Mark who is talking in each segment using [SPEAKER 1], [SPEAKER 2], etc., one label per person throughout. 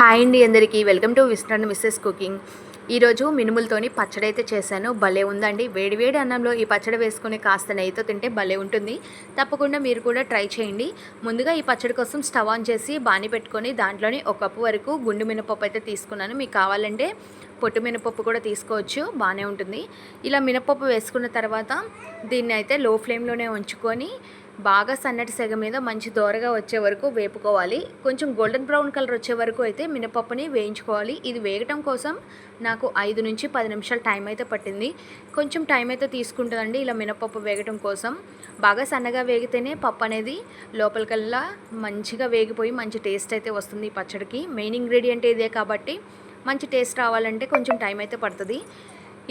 [SPEAKER 1] Hi అండి అందరికీ. Welcome to విస్టర్ మిస్సెస్ కుకింగ్ ఈరోజు మినుములతోని పచ్చడి అయితే చేశాను. భలే ఉందండి. వేడివేడి అన్నంలో ఈ పచ్చడి వేసుకుని కాస్త నెయ్యితో తింటే భలే ఉంటుంది. తప్పకుండా మీరు కూడా ట్రై చేయండి. ముందుగా ఈ పచ్చడి కోసం స్టవ్ ఆన్ చేసి బాణి పెట్టుకొని దాంట్లోని ఒక కప్పు వరకు గుండు మినపప్పు అయితే తీసుకున్నాను. మీకు కావాలంటే పొట్టు మినపప్పు కూడా తీసుకోవచ్చు. బాగానే ఉంటుంది. ఇలా మినపప్పు వేసుకున్న తర్వాత దీన్ని అయితే లో ఫ్లేమ్లోనే ఉంచుకొని బాగా సన్నటి సెగ మీద మంచి దోరగా వచ్చే వరకు వేపుకోవాలి. కొంచెం గోల్డెన్ బ్రౌన్ కలర్ వచ్చే వరకు అయితే మినపప్పుని వేయించుకోవాలి. ఇది వేగటం కోసం నాకు ఐదు నుంచి పది నిమిషాలు టైం అయితే పట్టింది. కొంచెం టైం అయితే తీసుకుంటుందండి ఇలా మినపప్పు వేగటం కోసం. బాగా సన్నగా వేగితేనే పప్పు అనేది లోపలికల్లా మంచిగా వేగిపోయి మంచి టేస్ట్ అయితే వస్తుంది ఈ పచ్చడికి. మెయిన్ ఇంగ్రీడియంట్ ఇదే కాబట్టి మంచి టేస్ట్ రావాలంటే కొంచెం టైం అయితే పడుతుంది.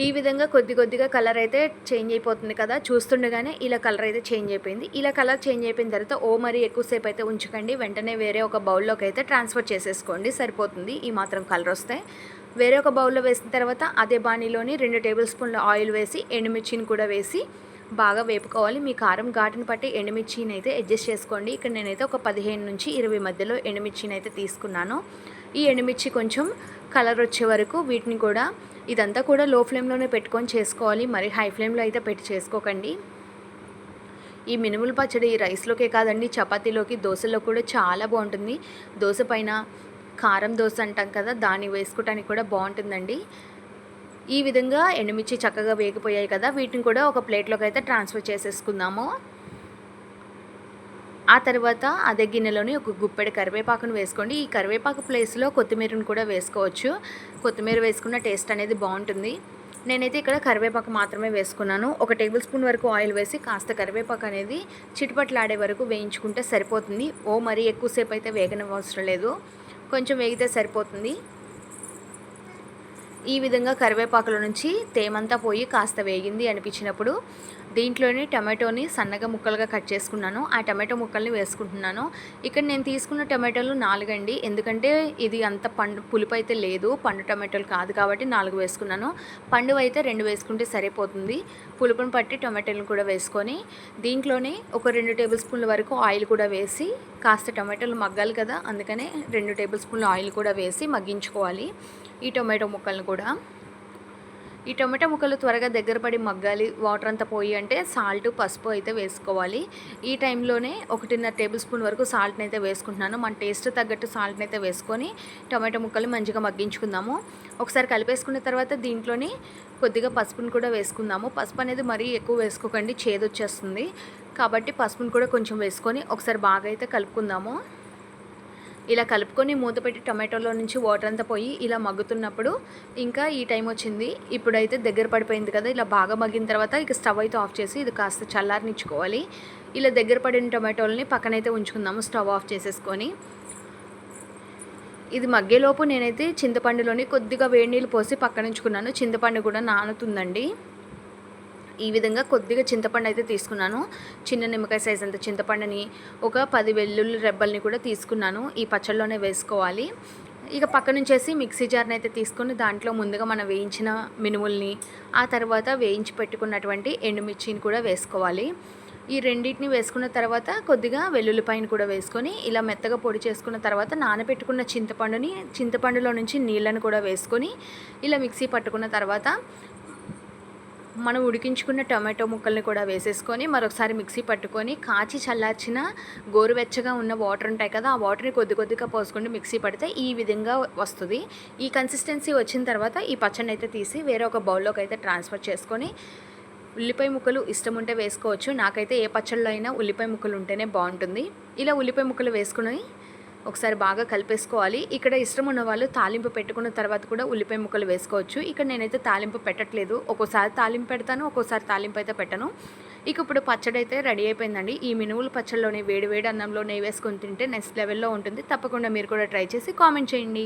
[SPEAKER 1] ఈ విధంగా కొద్ది కొద్దిగా కలర్ అయితే చేంజ్ అయిపోతుంది కదా. చూస్తుండగానే ఇలా కలర్ అయితే చేంజ్ అయిపోయింది. ఇలా కలర్ చేంజ్ అయిపోయిన తర్వాత ఓ మరీ ఎక్కువసేపు అయితే ఉంచకండి. వెంటనే వేరే ఒక బౌల్లోకి అయితే ట్రాన్స్ఫర్ చేసేసుకోండి. సరిపోతుంది. ఈ మాత్రం కలర్ వస్తే వేరే ఒక బౌల్లో వేసిన తర్వాత అదే బాణీలోని రెండు టేబుల్ స్పూన్ల ఆయిల్ వేసి ఎండుమిర్చిని కూడా వేసి బాగా వేపుకోవాలి. మీ కారం ఘాటును బట్టి ఎండుమిర్చిని అయితే అడ్జస్ట్ చేసుకోండి. ఇక్కడ నేనైతే ఒక పదిహేను నుంచి ఇరవై మధ్యలో ఎండుమిర్చిని అయితే తీసుకున్నాను. ఈ ఎండుమిర్చి కొంచెం కలర్ వచ్చే వరకు వీటిని కూడా ఇదంతా కూడా లో ఫ్లేమ్లోనే పెట్టుకొని చేసుకోవాలి. మరి హై ఫ్లేమ్లో అయితే పెట్టి చేసుకోకండి. ఈ మినుముల పచ్చడి రైస్లోకే కాదండి చపాతీలోకి దోశలో కూడా చాలా బాగుంటుంది. దోశ పైన కారం దోశ అంటాం కదా దాన్ని వేసుకోవటానికి కూడా బాగుంటుందండి. ఈ విధంగా ఎండుమిర్చి చక్కగా వేగిపోయాయి కదా వీటిని కూడా ఒక ప్లేట్లోకి అయితే ట్రాన్స్ఫర్ చేసేసుకుందాము. ఆ తర్వాత అదే గిన్నెలోని ఒక గుప్పెడు కరివేపాకును వేసుకోండి. ఈ కరివేపాకు ప్లేస్లో కొత్తిమీరను కూడా వేసుకోవచ్చు. కొత్తిమీర వేసుకున్న టేస్ట్ అనేది బాగుంటుంది. నేనైతే ఇక్కడ కరివేపాకు మాత్రమే వేసుకున్నాను. ఒక టేబుల్ స్పూన్ వరకు ఆయిల్ వేసి కాస్త కరివేపాకు అనేది చిటిపట్లాడే వరకు వేయించుకుంటే సరిపోతుంది. ఓ మరీ ఎక్కువసేపు అయితే వేగనవసరం లేదు. కొంచెం వేగితే సరిపోతుంది. ఈ విధంగా కరివేపాకుల నుంచి తేమంతా పోయి కాస్త వేగింది అనిపించినప్పుడు దీంట్లోని టమాటోని సన్నగా ముక్కలుగా కట్ చేసుకున్నాను. ఆ టమాటో ముక్కల్ని వేసుకుంటున్నాను. ఇక్కడ నేను తీసుకున్న టమాటోలు నాలుగండి. ఎందుకంటే ఇది అంత పండు పులుపు అయితే లేదు. పండు టమాటోలు కాదు కాబట్టి నాలుగు వేసుకున్నాను. పండు అయితే రెండు వేసుకుంటే సరిపోతుంది. పులుపును పట్టి టమాటోలు కూడా వేసుకొని దీంట్లోనే ఒక రెండు టేబుల్ స్పూన్ల వరకు ఆయిల్ కూడా వేసి కాస్త టమాటోలు మగ్గాలి కదా అందుకనే రెండు టేబుల్ స్పూన్ల ఆయిల్ కూడా వేసి మగ్గించుకోవాలి. ఈ టొమాటో ముక్కలను కూడా. ఈ టొమాటో ముక్కలు త్వరగా దగ్గర పడి మగ్గాలి. వాటర్ అంతా పోయి అంటే సాల్ట్ పసుపు అయితే వేసుకోవాలి. ఈ టైంలోనే ఒకటిన్నర టేబుల్ స్పూన్ వరకు సాల్ట్ని అయితే వేసుకుంటున్నాను. మన టేస్ట్ తగ్గట్టు సాల్ట్ని అయితే వేసుకొని టొమాటో ముక్కలు మంచిగా మగ్గించుకుందాము. ఒకసారి కలిపేసుకున్న తర్వాత దీంట్లోని కొద్దిగా పసుపుని కూడా వేసుకుందాము. పసుపు అనేది మరీ ఎక్కువ వేసుకోకండి. చేదొచ్చేస్తుంది. కాబట్టి పసుపుని కూడా కొంచెం వేసుకొని ఒకసారి బాగా అయితే కలుపుకుందాము. ఇలా కలుపుకొని మూత పెట్టి టొమాటోలో నుంచి వాటర్ అంతా పోయి ఇలా మగ్గుతున్నప్పుడు ఇంకా ఈ టైం వచ్చింది. ఇప్పుడైతే దగ్గర పడిపోయింది కదా ఇలా బాగా మగ్గిన తర్వాత ఇక స్టవ్ అయితే ఆఫ్ చేసి ఇది కాస్త చల్లారనిచ్చుకోవాలి. ఇలా దగ్గర పడిన టొమాటోలని పక్కనైతే ఉంచుకుందాము స్టవ్ ఆఫ్ చేసేసుకొని. ఇది మగ్గేలోపు నేనైతే చింతపండులోని కొద్దిగా వేడి నీళ్ళు పోసి పక్కనుంచుకున్నాను. చింతపండు కూడా నానుతుందండి. ఈ విధంగా కొద్దిగా చింతపండు అయితే తీసుకున్నాను. చిన్న నిమ్మకాయ సైజ్ అంత చింతపండుని ఒక పది వెల్లుల్లి రెబ్బల్ని కూడా తీసుకున్నాను. ఈ పచ్చళ్ళలోనే వేసుకోవాలి. ఇక పక్క నుంచేసి మిక్సీ జార్ని అయితే తీసుకొని దాంట్లో ముందుగా మనం వేయించిన మినుముల్ని ఆ తర్వాత వేయించి పెట్టుకున్నటువంటి ఎండుమిర్చిని కూడా వేసుకోవాలి. ఈ రెండింటిని వేసుకున్న తర్వాత కొద్దిగా వెల్లుల్లిపాయను కూడా వేసుకొని ఇలా మెత్తగా పొడి చేసుకున్న తర్వాత నానబెట్టుకున్న చింతపండుని చింతపండులో నుంచి నీళ్ళను కూడా వేసుకొని ఇలా మిక్సీ పట్టుకున్న తర్వాత మనం ఉడికించుకున్న టొమాటో ముక్కల్ని కూడా వేసేసుకొని మరొకసారి మిక్సీ పట్టుకొని కాచి చల్లార్చిన గోరువెచ్చగా ఉన్న వాటర్ ఉంటాయి కదా ఆ వాటర్ని కొద్ది కొద్దిగా పోసుకుంటూ మిక్సీ పడితే ఈ విధంగా వస్తుంది. ఈ కన్సిస్టెన్సీ వచ్చిన తర్వాత ఈ పచ్చడిని అయితే తీసి వేరే ఒక బౌల్లోకి అయితే ట్రాన్స్ఫర్ చేసుకొని ఉల్లిపాయ ముక్కలు ఇష్టం ఉంటే వేసుకోవచ్చు. నాకైతే ఏ పచ్చళ్ళలో అయినా ఉల్లిపాయ ముక్కలు ఉంటేనే బాగుంటుంది. ఇలా ఉల్లిపాయ ముక్కలు వేసుకుని ఒకసారి బాగా కలిపేసుకోవాలి. ఇక్కడ ఇష్టం ఉన్న వాళ్ళు తాలింపు పెట్టుకున్న తర్వాత కూడా ఉల్లిపాయ ముక్కలు వేసుకోవచ్చు. ఇక్కడ నేనైతే తాలింపు పెట్టట్లేదు. ఒక్కోసారి తాలింపు పెడతాను ఒక్కోసారి తాలింపు అయితే పెట్టను. ఇక ఇప్పుడు పచ్చడి అయితే రెడీ అయిపోయిందండి. ఈ మినువులు పచ్చడిలోనే వేడి వేడి అన్నంలో నెయ్యి వేసుకొని తింటే నెక్స్ట్ లెవెల్లో ఉంటుంది. తప్పకుండా మీరు కూడా ట్రై చేసి కామెంట్ చేయండి.